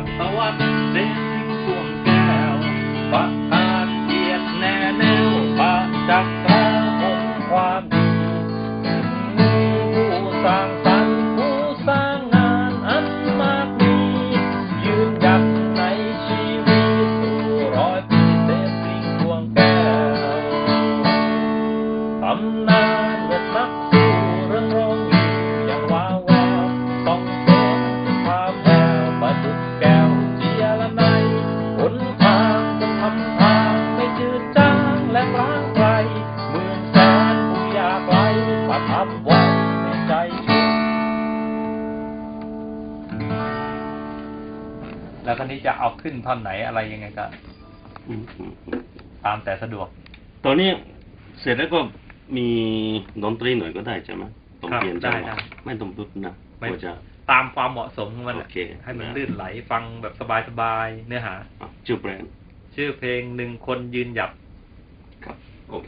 างสวัสดิ์เด่นดวงแก้วปาจเกียรแน่วปะจักรองความผู้สร้างสรรค์ผู้สร้างงานอันมากมียืนหยัดในชีวิตสู่ร้อยปีเต็มดวงแก้วตำนานเลิศนัก และร้างไกลเมืองแสนผู้ยากไกลประทับไว้ในใจชุมแล้วก็นี้จะเอาขึ้นท่อนไหนอะไรยังไงก็อืมอืมอืมตามแต่สะดวก ตอนนี้เสร็จแล้วก็มีดนตรีหน่อยก็ได้ใช่ไหมต้องครับเปลี่ยนจังหได้วะได้ไม่ต้องดุดนะไม่ก็จะตามความเหมาะสมของมันแหละโอเคให้มันนะลื่นไหลฟังแบบสบายๆเนื้อหาอะชื่อแบรนด์ชื่อเพลงหนึ่งคนยืนหยัดครับ โอเ